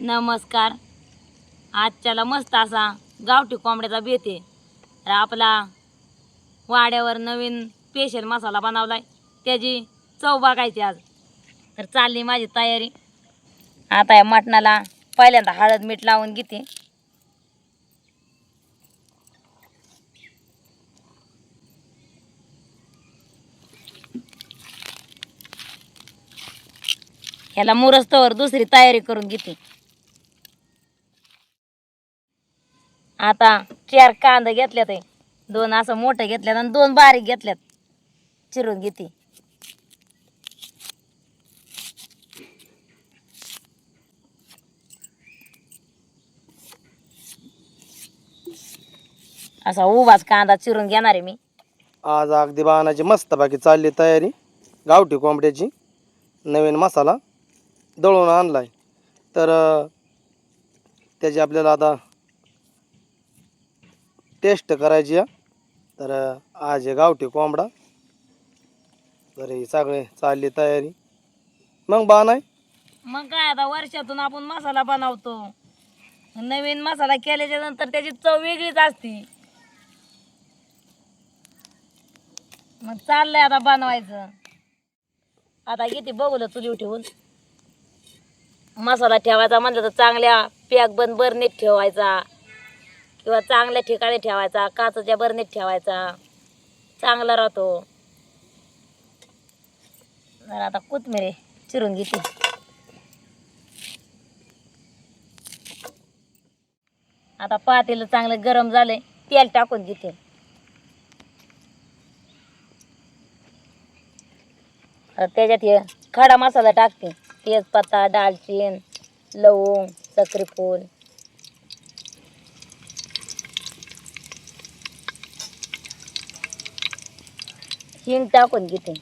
नमस्कार. आजच्याला मस्त असा गावठी कोंबड्याचा बेत आहे. तर आपला वाड्यावर नवीन स्पेशल मसाला बनवलाय. त्याची चव बघायची आज. तर चालली माझी तयारी. आता या मटणाला पहिल्यांदा हळद मीठ लावून घेते. ह्याला मुरस्तवर दुसरी तयारी करून घेते. आता चार कांदा घेतल्यात आहे. दोन असं मोठं घेतल्यात आणि दोन बारीक घेतल्यात. चिरून घेते. असा उभाच कांदा चिरून घेणार आहे मी. आज अगदी बाणाची मस्त बाकी चालली तयारी. गावठी कोंबड्याची. नवीन मसाला दळून आणलाय. तर त्याची आपल्याला आता टेस्ट करायची आहे. तर आज आहे गावठी कोंबडा. तर ही सगळे चालली तयारी. मग बाण नाही? मग काय आता वर्षातून आपण मसाला बनवतो. नवीन मसाला केल्याच्यानंतर त्याची चव वेगळीच असते. मग चाललंय आता बनवायचं. आता किती बघूल चुलीव ठेवून. मसाला ठेवायचा म्हणलं तर चांगल्या पॅक बंद बरनीत ठेवायचा. किंवा चांगल्या ठिकाणी ठेवायचा काचच्या बरणीत ठेवायचा. चांगला राहतो. जरा आता कोथमिरी चिरून घेते. आता पातेलं चांगलं गरम झालंय तेल टाकून घेते. त्याच्यात हे खडा मसाला टाकते. तेजपत्ता दालचिन लवंग सक्री हिंग टाकून घेते.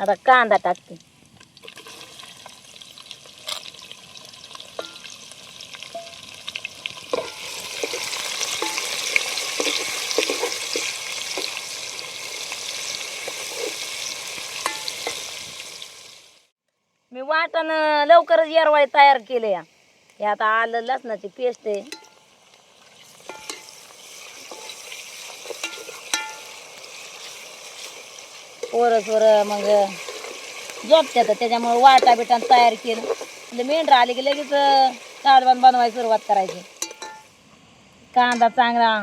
आता कांदा टाकते. मी वाटण लवकरच येरवाळी तयार केले या हे आता आलं लसणाची पेस्ट आहे. पोरं सोरं मग झोपत्यात त्याच्यामुळे वाटा बिटा तयार केलं. म्हणजे मेंढरा आले की लगेच ताडबान बनवायची सुरुवात करायची. कांदा चांगला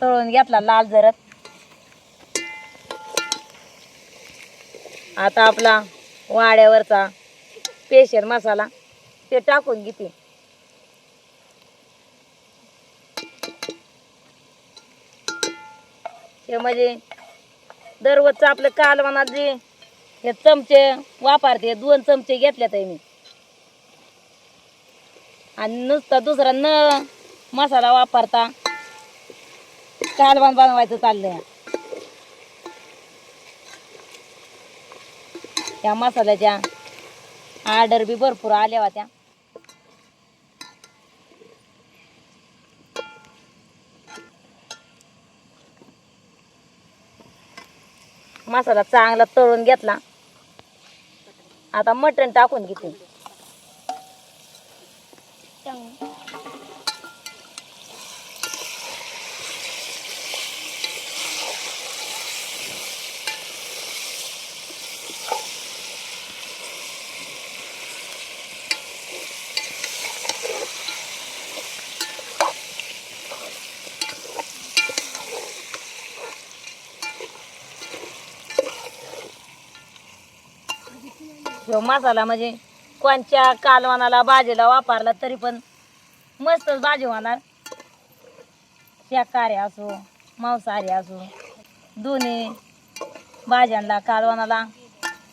तळून घेतला लाल जरत. आता आपला वाड्यावरचा स्पेशल मसाला ते टाकून घेते. हे म्हणजे दररोजचं आपलं कालवणात जे हे चमचे वापरते दोन चमचे घेतल्यात मी. आणि नुसता दुसरा न मसाला वापरता कालवण बनवायचं चाललंय. त्या मसाल्याच्या ऑर्डर बी भरपूर आल्या होत्या. मसाला चांगला तळून घेतला. आता मटण टाकून घेते. ह्यो मसाला म्हणजे कोणच्या कालवानाला भाजीला वापरला तरी पण मस्तच भाजी होणार. शाकाहारी असो मांसाहारी असो दोन्ही भाज्यांना कालवानाला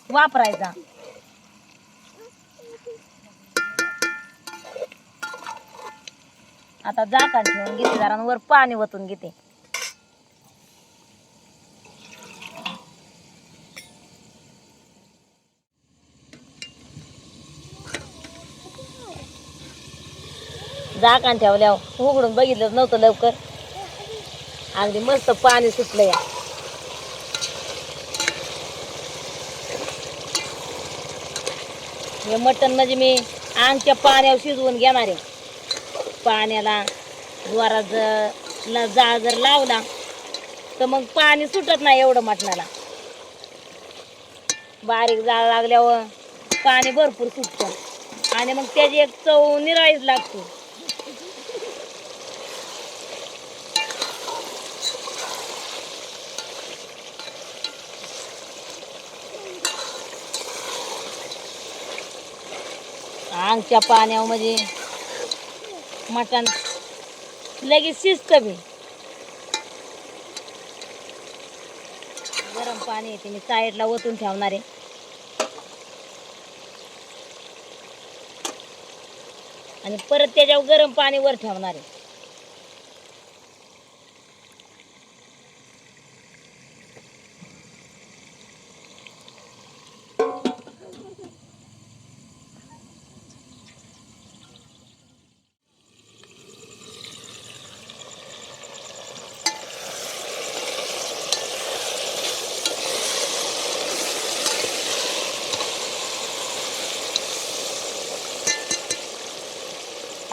वापरायचा. आता जाकान ठेवून घेते जरा वर पाणी ओतून घेते. झाकण ठेवल्या उघडून बघितलं नव्हतं लवकर. अगदी मस्त पाणी सुटलं या. हे मटण म्हणजे मी आमच्या पाण्यावर शिजवून घेणार आहे. पाण्याला द्वारा जर जाळ जर लावला तर मग पाणी सुटत नाही एवढं मटणाला. बारीक जाळ लागल्यावर पाणी भरपूर सुटतं. आणि मग त्याची एक चव निराळीच लागतो. आंगच्या पाण्यावर म्हणजे मटण. लगेच शिजत मी गरम पाणी येते मी साईडला ओतून ठेवणार आहे. आणि परत त्याच्यावर गरम पाणी वर ठेवणार आहे.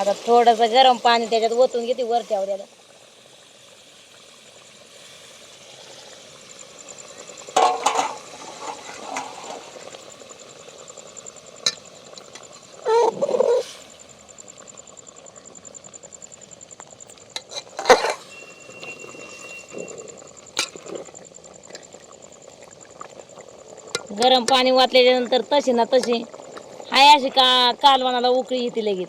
आता थोडस गरम पाणी त्याच्यात ओतून घेते वर ठेवलेलं गरम पाणी वाटल्याच्या नंतर तशी ना तशी. हाय अशी का कालवणाला उकळी येते लगेच.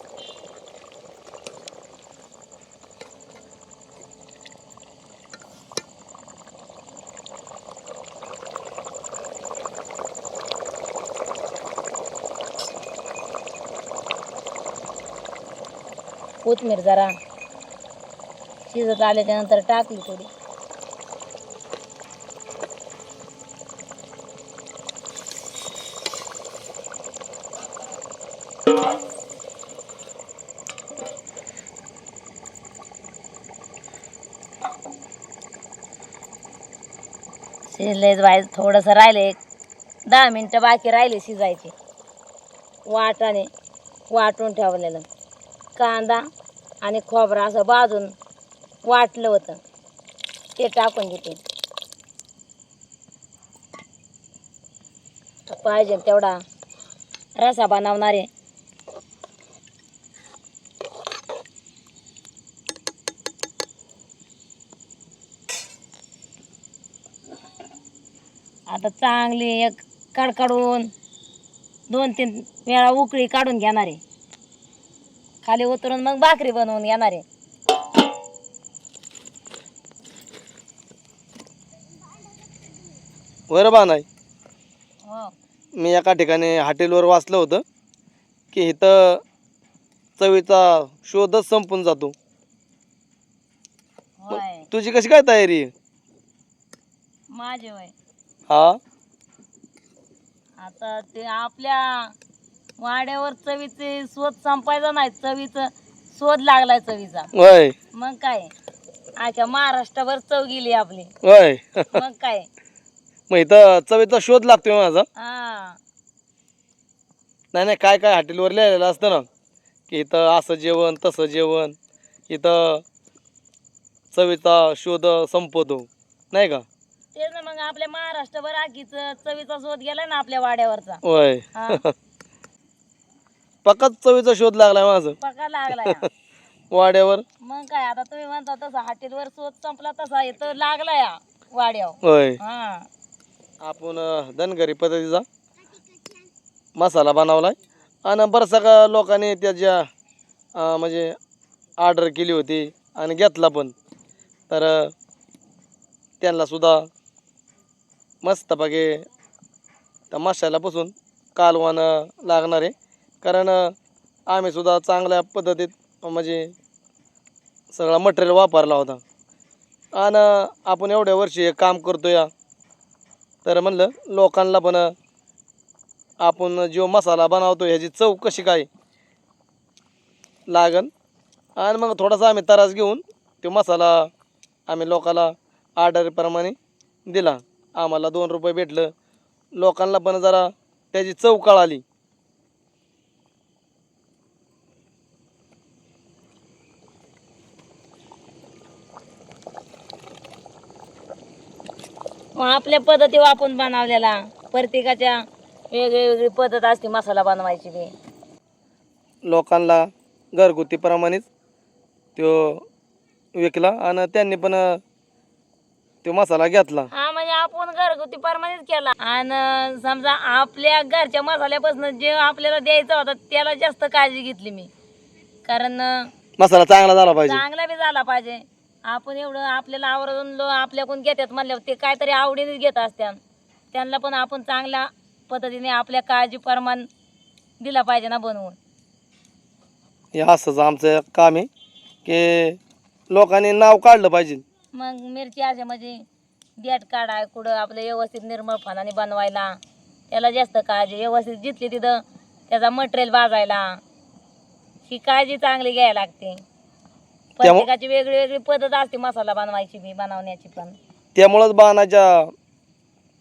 कोथमीर जरा शिजत आल्याच्यानंतर टाकली थोडी. शिजलेच बाय थोडंसं राहिले दहा मिनटं बाकी राहिले शिजायचे. वाटाने वाटून ठेवलेलं. कांदा आणि खोबरा असं भाजून वाटलं होतं. ते टाकून घेते पाहिजे तेवढा रसा बनवणार. आहे आता चांगली एक कडकडून दोन तीन वेळा उकळी काढून घेणार. आहे खाली उतरून मग भाकरी बनवून घेणार आहे. बरं बा नाही. हो. मी एका ठिकाणी हॉटेलवर वाचलं होतं की इथं चवीचा शोधच संपून जातो. होय. तुझी कशी काय तयारी? आहे माझे होय. हा? आता ते आपल्या वाड्यावर चवीचे शोध संपायचा नाही चवीचं शोध लागलाय चवीचा. वय मग काय? आख्या महाराष्ट्रभर चव गेली आपली. वय मग काय? मग इथं चवीचा शोध लागतोय माझा. हा. नाही नाही काय काय हॉटेलवर लिहिलेलं असतं ना की इथं असं जेवण तसं जेवण इथं चवीचा शोध संपवतो नाही का? तेच ना मग आपल्या महाराष्ट्रभर आखीच चवीचा शोध गेलाय ना आपल्या वाड्यावरचा. वय हा. पक्काच चवीचा शोध लागलाय माझं. पका लागलाय वाड्यावर. मग काय आता तुम्ही म्हणता तसा हॉटेलवर शोध संपला तसा इथं लागलाय हा वाड्यावर. होय. हा. आपण अं, धनगरी पद्धतीचा मसाला बनवलाय. आणि बरंचसा का लोकांनी त्याच्या अं, म्हणजे ऑर्डर केली होती आणि घेतला पण. तर अं, त्यांना सुद्धा मस्तपैकी त्या मसाल्यापासून कालवण अं, लागणार आहे कारण आम्हीसुद्धा आम्ही सुद्धा चांगल्या पद्धतीत म्हणजे सगळा मटेरियल वापरला होता. आणि आपण एवढ्या वर्षी हे काम करतो या तर म्हणलं लोकांना पण आपण जो मसाला बनवतो ह्याची चव कशी काय लागन? आणि मग थोडासा आम्ही तरास घेऊन तो मसाला आम्ही लोकाला ऑर्डरप्रमाणे दिला. आम्हाला दोन रुपये भेटलं. लोकांना पण जरा त्याची चव कळाली. आपल्या पद्धती आपण बनवलेला. प्रत्येकाच्या वेगळी वेगळी पद्धत असते मसाला बनवायची बी. लोकांना घरगुतीप्रमाणेच तो विकला आणि त्यांनी पण तो मसाला घेतला. हा म्हणजे आपण घरगुती परमानेच केला. आणि समजा आपल्या घरच्या मसाल्यापासून जे आपल्याला द्यायचा होता त्याला जास्त काळजी घेतली मी. कारण मसाला चांगला झाला पाहिजे. चांगला बी झाला पाहिजे. आपण एवढं आपल्याला आवडून लो आपल्याकडून घेतात म्हणल्यावर ते काहीतरी आवडीनेच घेत असत्या त्यांना पण आपण चांगल्या पद्धतीने आपल्या काळजी प्रमाण दिला पाहिजे ना बनवून. हे असंच आमचं काम आहे की लोकांनी नाव काढलं पाहिजे. मग मिरची अशा म्हणजे देठ काढाय कुठं आपलं व्यवस्थित निर्मळ पानाने बनवायला. त्याला जास्त काळजी व्यवस्थित जिथली तिथं त्याचा मटेरियल भाजायला. ही काळजी चांगली घ्यायला लागते. प्रत्येकाची वेगळी वेगळी पद्धत असते मसाला बनवायची बी बनवण्याची पण. त्यामुळंच बाणाच्या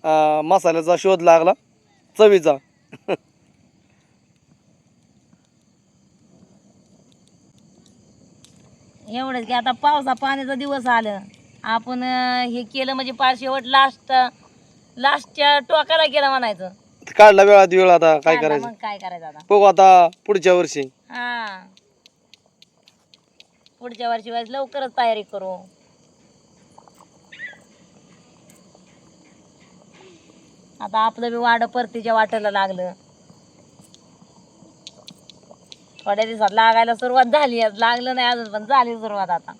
अं, मसाल्याचा शोध लागला. चवीचा. एवढंच की आता पावसा पाण्याचा दिवस आलं. आपण अं, हे केलं म्हणजे पार शेवट लास्ट लास्टच्या टोकाला केलं म्हणायचं. काढला वेळात वेळ आता काय करायचं? मग काय करायचं आता? बघू आता पुढच्या वर्षी. हा. पुढच्या वर्षी वेळेस लवकरच तयारी करू. आता आपलं बी वाड परतीच्या वाटेला लागलं. थोड्या दिवसात लागायला सुरुवात झाली. आहे. लागलं नाही अजून पण झाली सुरुवात आता.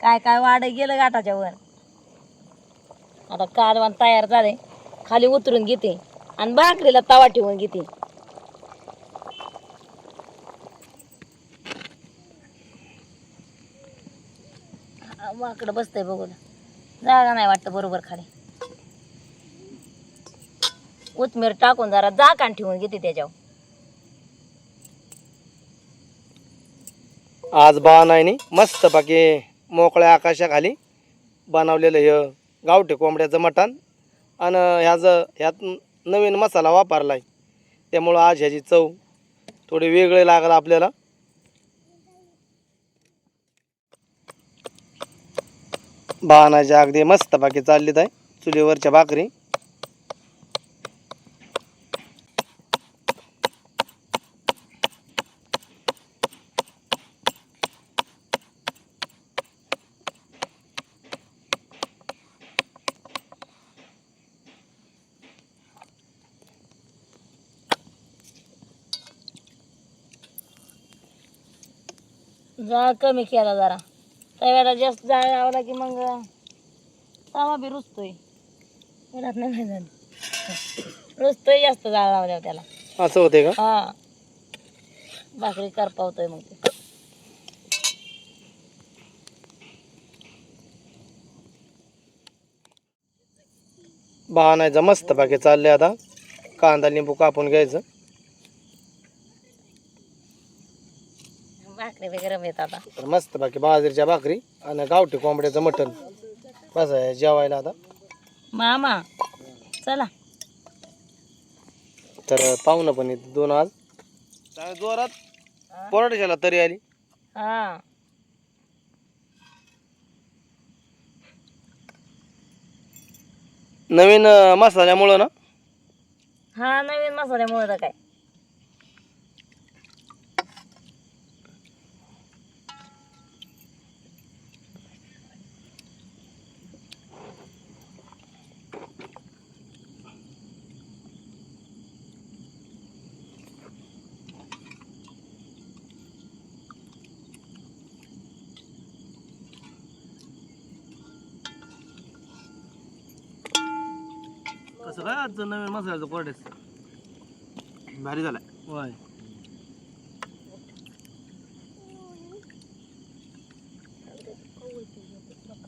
काय काय वाड गेलं गाठाच्या वर. आता कालवान तयार झाले खाली उतरून घेते. आणि भाकरीला तवा ठेवून घेते. वाकडं बसतंय बघू जागा नाही वाटतं बरोबर खाली. उतमीर टाकून जरा जाकान ठेवून घेते त्याच्यावर. आज बा नाही मस्त बाकी मोकळ्या आकाशाखाली बनवलेलं हे गावठी कोंबड्याचं मटण आणि ह्याचं ह्यात नवीन मसाला वापरला आहे त्यामुळं आज ह्याची चव थोडी वेगळी लागलं आपल्याला. बाणाच्या अगदी मस्त बाकी चाललीत आहे. चुलीवरच्या भाकरी. जा कमी केला जरा. तव्याला जास्त जाळ लावला की मग तवा बी रुजतोय. घरात नाही झालं रुजतोय जास्त जाळ लावल्यावर त्याला. असं होते का? हा. भाकरी करपावतोय मग ते. बाणायचं मस्त बाकी चाललंय आता. कांदा लिंबू कापून घ्यायचं. भाकरी बी गरम येत आता तर मस्त बाकी बाजरीच्या भाकरी आणि गावठी कोंबड्याचं मटण. बस आहे जेवायला आता. मामा चला. तर पाहुणं पण येते दोन आज. चांगलं जोरात? पोराटाच्याला तरी आली. हा. नवीन अं, मसाल्यामुळं ना? हा नवीन मसाल्यामुळे तर काय. कसं काय आजचं नवीन मसाल्याचं कोरड्याच भारी झालाय. होय.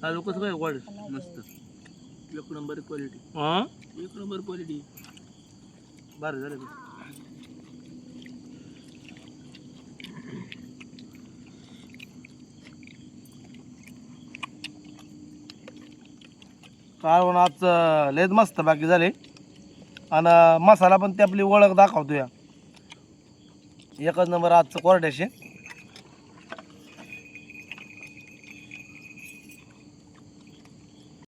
चालू कसं काय कोरड मस्त. एक नंबर क्वालिटी हां? एक नंबर क्वालिटी भारी झालं कारण आज लयच मस्त बाकी झाले. आणि मसाला पण ती आपली ओळख दाखवतो या एकच नंबर आजचं कोरड्याशी